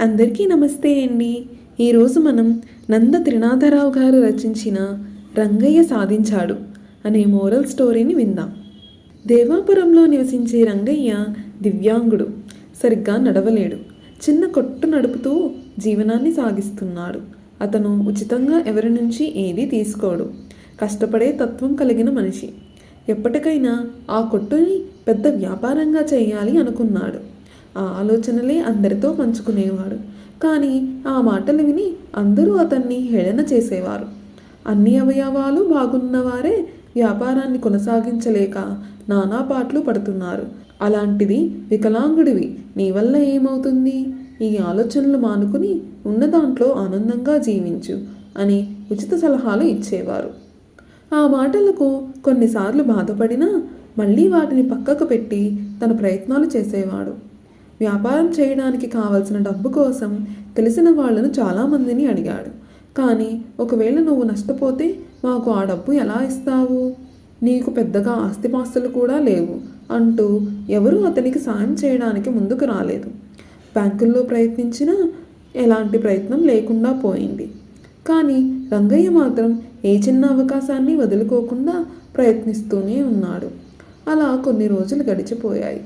అందరికీ నమస్తే అండి. ఈరోజు మనం నంద త్రినాథరావు గారు రచించిన రంగయ్య సాధించాడు అనే మోరల్ స్టోరీని విందాం. దేవాపురంలో నివసించే రంగయ్య దివ్యాంగుడు సరిగ్గా నడవలేడు. చిన్న కొట్టు నడుపుతూ జీవనాన్ని సాగిస్తున్నాడు. అతను ఉచితంగా ఎవరి నుంచి ఏదీ తీసుకోడు. కష్టపడే తత్వం కలిగిన మనిషి. ఎప్పటికైనా ఆ కొట్టుని పెద్ద వ్యాపారంగా చేయాలి అనుకున్నాడు. ఆ ఆలోచనలే అందరితో పంచుకునేవాడు కానీ ఆ మాటలు విని అందరూ అతన్ని హేళన చేసేవారు. అన్ని అవయవాలు బాగున్నవారే వ్యాపారాన్ని కొనసాగించలేక నానా పాటలు పడుతున్నారు. అలాంటిది వికలాంగుడివి నీ వల్ల ఏమవుతుంది? ఈ ఆలోచనలు మానుకుని ఉన్న దాంట్లో ఆనందంగా జీవించు అని ఉచిత సలహాలు ఇచ్చేవారు. ఆ మాటలకు కొన్నిసార్లు బాధపడినా మళ్ళీ వాటిని పక్కకు పెట్టి తన ప్రయత్నాలు చేసేవాడు. వ్యాపారం చేయడానికి కావలసిన డబ్బు కోసం తెలిసిన వాళ్ళను చాలామందిని అడిగాడు. కానీ ఒకవేళ నువ్వు నష్టపోతే మాకు ఆ డబ్బు ఎలా ఇస్తావు? నీకు పెద్దగా ఆస్తిపాస్తులు కూడా లేవు అంటూ ఎవరూ అతనికి సాయం చేయడానికి ముందుకు రాలేదు. బ్యాంకుల్లో ప్రయత్నించినా ఎలాంటి ప్రయత్నం లేకుండా పోయింది. కానీ రంగయ్య మాత్రం ఏ చిన్న అవకాశాన్ని వదులుకోకుండా ప్రయత్నిస్తూనే ఉన్నాడు. అలా కొన్ని రోజులు గడిచిపోయాయి.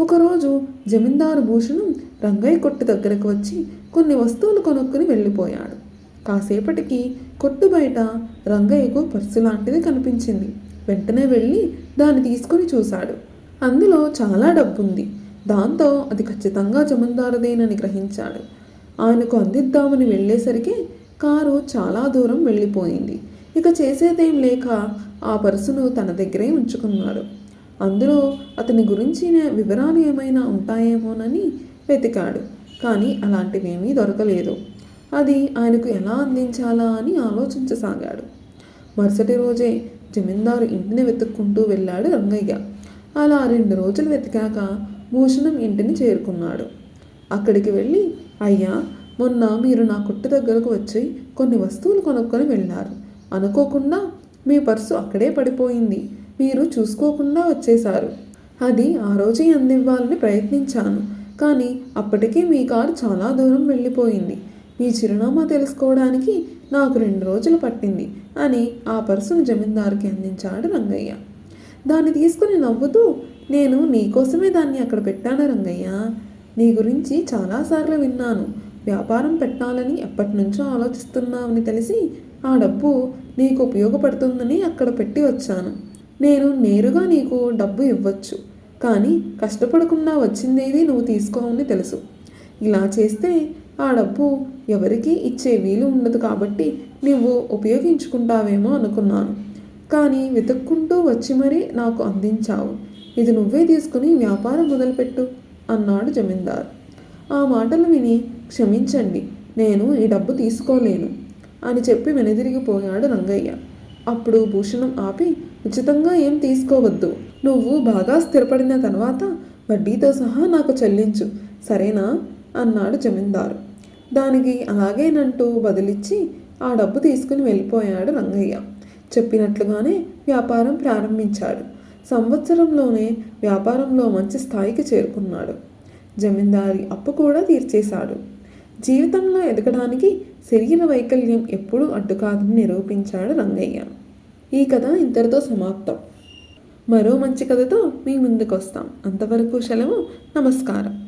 ఒకరోజు జమీందారు భూషణం రంగయ్య కొట్టు దగ్గరకు వచ్చి కొన్ని వస్తువులు కొనుక్కుని వెళ్ళిపోయాడు. కాసేపటికి కొట్టు బయట రంగయ్యకు పర్సు లాంటిది కనిపించింది. వెంటనే వెళ్ళి దాన్ని తీసుకొని చూశాడు. అందులో చాలా డబ్బుంది. దాంతో అది ఖచ్చితంగా జమీందారుదేనని గ్రహించాడు. ఆయనకు అందిద్దామని వెళ్ళేసరికి కారు చాలా దూరం వెళ్ళిపోయింది. ఇక చేసేదేం లేక ఆ పర్సును తన దగ్గరే ఉంచుకున్నాడు. అందులో అతని గురించిన వివరాలు ఏమైనా ఉంటాయేమోనని వెతికాడు. కానీ అలాంటివేమీ దొరకలేదు. అది ఆయనకు ఎలా అందించాలా అని ఆలోచించసాగాడు. మరుసటి రోజే జమీందారు ఇంటిని వెతుక్కుంటూ వెళ్ళాడు రంగయ్య. అలా రెండు రోజులు వెతికాక భూషణం ఇంటిని చేరుకున్నాడు. అక్కడికి వెళ్ళి అయ్యా మొన్న మీరు నా కొట్టు దగ్గరకు వచ్చి కొన్ని వస్తువులు కొనుక్కొని వెళ్ళారు. అనుకోకుండా మీ పర్సు అక్కడే పడిపోయింది. మీరు చూసుకోకుండా వచ్చేశారు. అది ఆ రోజే అందివ్వాలని ప్రయత్నించాను. కానీ అప్పటికే మీ కారు చాలా దూరం వెళ్ళిపోయింది. మీ చిరునామా తెలుసుకోవడానికి నాకు రెండు రోజులు పట్టింది అని ఆ పర్సును జమీందారుకి అందించాడు రంగయ్య. దాన్ని తీసుకుని నవ్వుతూ నేను నీకోసమే దాన్ని అక్కడ పెట్టాను రంగయ్య? నీ గురించి చాలాసార్లు విన్నాను. వ్యాపారం పెట్టాలని ఎప్పటి నుంచో ఆలోచిస్తున్నావని తెలిసి ఆ డబ్బు నీకు ఉపయోగపడుతుందని అక్కడ పెట్టి వచ్చాను. నేను నేరుగా నీకు డబ్బు ఇవ్వచ్చు. కానీ కష్టపడకుండా వచ్చిందేది నువ్వు తీసుకోవని తెలుసు. ఇలా చేస్తే ఆ డబ్బు ఎవరికీ ఇచ్చే వీలు ఉండదు కాబట్టి నువ్వు ఉపయోగించుకుంటావేమో అనుకున్నాను. కానీ వెతుక్కుంటూ వచ్చి మరీ నాకు అందించావు. ఇది నువ్వే తీసుకుని వ్యాపారం మొదలుపెట్టు అన్నాడు జమీందార్. ఆ మాటలు విని క్షమించండి నేను ఈ డబ్బు తీసుకోలేను అని చెప్పి వెనుదిరిగిపోయాడు రంగయ్య. అప్పుడు భూషణం ఆపి ఉచితంగా ఏం తీసుకోవద్దు. నువ్వు బాగా స్థిరపడిన తర్వాత వడ్డీతో సహా నాకు చెల్లించు. సరేనా? అన్నాడు జమీందారు. దానికి అలాగేనంటూ బదిలిచ్చి ఆ డబ్బు తీసుకుని వెళ్ళిపోయాడు రంగయ్య. చెప్పినట్లుగానే వ్యాపారం ప్రారంభించాడు. సంవత్సరంలోనే వ్యాపారంలో మంచి స్థాయికి చేరుకున్నాడు. జమీందారి అప్పు కూడా తీర్చేశాడు. జీవితంలో ఎదగడానికి శరీర వైకల్యం ఎప్పుడూ అడ్డుకాదని నిరూపించాడు రంగయ్య. ఈ కథ ఇంతటితో సమాప్తం. మరో మంచి కథతో మీ ముందుకు వస్తాం అంతవరకు సెలవు నమస్కారం.